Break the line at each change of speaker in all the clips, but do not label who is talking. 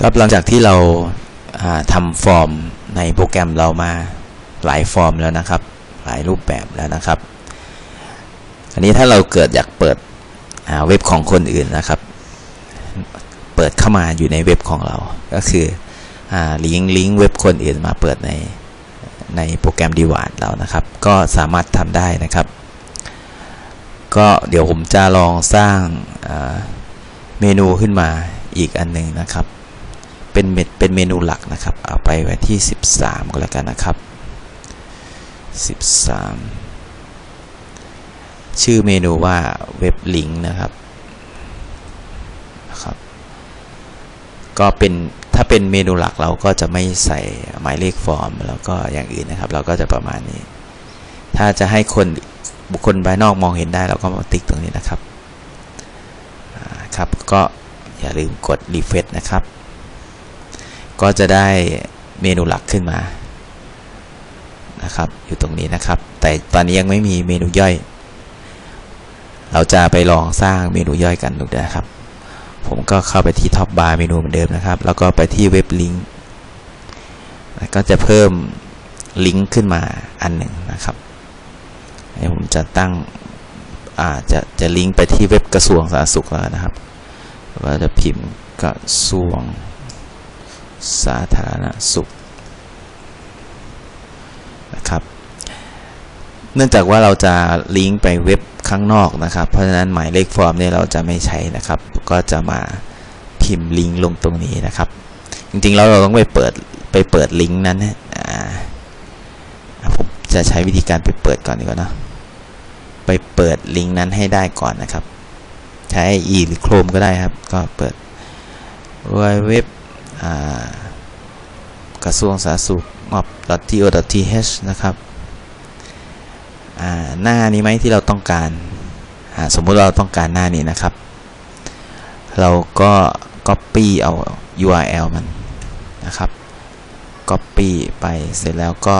ครับหลังจากที่เราาทำฟอร์มในโปรแกรมเรามาหลายฟอร์มแล้วนะครับ หลายรูปแบบแล้วนะครับ อันนี้ถ้าเราเกิดอยากเปิดเว็บของคนอื่นนะครับ เปิดเข้ามาอยู่ในเว็บของเรา ก็คืออลิงก์ลิงก์เว็บคนอื่นมาเปิดในในโปรแกรมดีวาดเรานะครับ ก็สามารถทำได้นะครับ ก็เดี๋ยวผมจะลองสร้างเมนูขึ้นมาอีกอันหนึ่งนะครับ เป็นเมเป็นเมนูหลักนะครับ เอาไปไว้ที่ 13 ก็แล้วกันนะครับ 13 ชื่อเมนูว่าเว็บลิงก์นะครับนะครับ ก็เป็นถ้าเป็นเมนูหลักเราก็จะไม่ใส่หมายเลขฟอร์ม แล้วก็อย่างอื่นนะครับ เราก็จะประมาณนี้ ถ้าจะให้คนบุคคลภายนอกมองเห็นได้เราก็มาติ๊กตรงนี้นะครับครับก็อย่าลืมกดรีเฟรชนะครับ ก็จะได้เมนูหลักขึ้นมานะครับ อยู่ตรงนี้นะครับ แต่ตอนนี้ยังไม่มีเมนูย่อย เราจะไปลองสร้างเมนูย่อยกันดูนะครับ ผมก็เข้าไปที่ท็อปบาร์เมนูเหมือนเดิมนะครับ แล้วก็ไปที่เว็บลิงก์ก็จะเพิ่มลิงก์ขึ้นมาอันหนึ่งนะครับให้ผมจะตั้งอาจะจะลิงก์ไปที่เว็บกระทรวงสาธารณสุขแล้วนะครับก็จะพิมพ์กระทรวง สาธารณสุขนะครับ เนื่องจากว่าเราจะลิงก์ไปเว็บข้างนอกนะครับ เพราะฉะนั้นหมายเลขฟอร์มเนี่ยเราจะไม่ใช้นะครับ ก็จะมาพิมพ์ลิงก์ลงตรงนี้นะครับ จริงๆแล้วเราต้องไปเปิดไปเปิดลิงก์นั้นนะผมจะใช้วิธีการไปเปิดก่อนดีกว่านะไปเปิดลิงก์นั้นให้ได้ก่อนนะครับ ใช้ e หรือ Chrome ก็ได้ครับ ก็เปิดเว็บ กระทรวงสาธารณสุข mob.go.th นะครับหน้านี้ไหมที่เราต้องการ สมมุติเราต้องการหน้านี้นะครับ เราก็ copy เอา URL มันนะครับ copy ไปเสร็จแล้วก็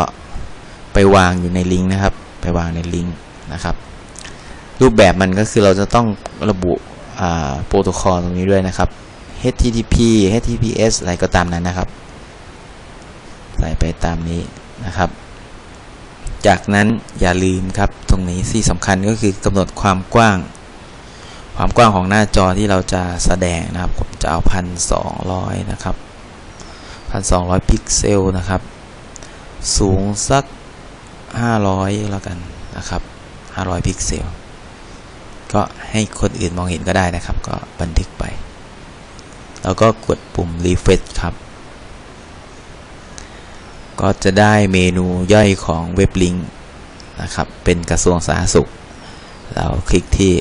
ไปวางอยู่ในลิงก์นะครับ ไปวางในลิงก์นะครับ รูปแบบมันก็คือเราจะต้องระบุโปรโตคอลตรงนี้ด้วยนะครับ HTTP HTTPS อะไรก็ตามนั้นนะครับ ใส่ไปตามนี้นะครับ จากนั้นอย่าลืมครับตรงนี้ที่สำคัญก็คือกำหนดความกว้าง ความกว้างของหน้าจอที่เราจะแสดงนะครับผมจะเอาพันสองร้อยนะครับพันสองร้อยพิกเซลนะครับ สูงสักห้าร้อยแล้วกันนะครับห้าร้อยพิกเซลก็ให้คนอื่นมองเห็นก็ได้นะครับ ก็บันทึกไป แล้วก็กดปุ่ม refresh ครับ ก็จะได้เมนูย่อยของเว็บลิงก์นะครับ เป็นกระทรวงสาธารณสุข เราคลิกที่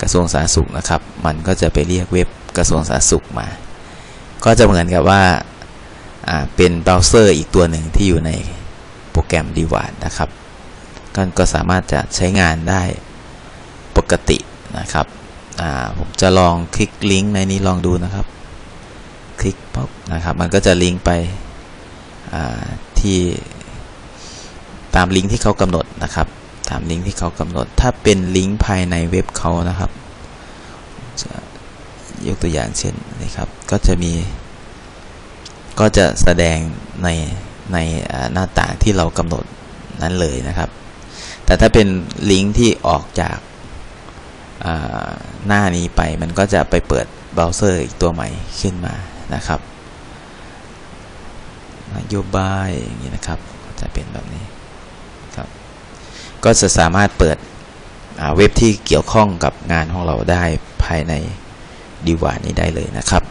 กระทรวงสาธารณสุขนะครับ มันก็จะไปเรียกเว็บกระทรวงสาธารณสุขมา ก็จะเหมือนกับว่าเป็นเบราว์เซอร์อีกตัวหนึ่งที่อยู่ในโปรแกรม d w a r d นะครับก็สามารถจะใช้งานได้ปกตินะครับ ผมจะลองคลิกลิงก์ในนี้ลองดูนะครับ คลิกปุ๊บนะครับ มันก็จะลิงก์ไปที่ตามลิงก์ที่เขากำหนดนะครับ ตามลิงก์ที่เขากำหนด ถ้าเป็นลิงก์ภายในเว็บเขานะครับจะยกตัวอย่างเช่นนี่ครับ ก็จะมี ก็จะแสดงในในหน้าต่างที่เรากำหนดนั้นเลยนะครับ แต่ถ้าเป็นลิงก์ที่ออกจาก หน้านี้ไปมันก็จะไปเปิดเบราว์เซอร์อีกตัวใหม่ขึ้นมานะครับนโยบายอย่างนี้นะครับจะเป็นแบบนี้ครับก็จะสามารถเปิดเว็บที่เกี่ยวข้องกับงานของเราได้ภายในดีวานี้ได้เลยนะครับ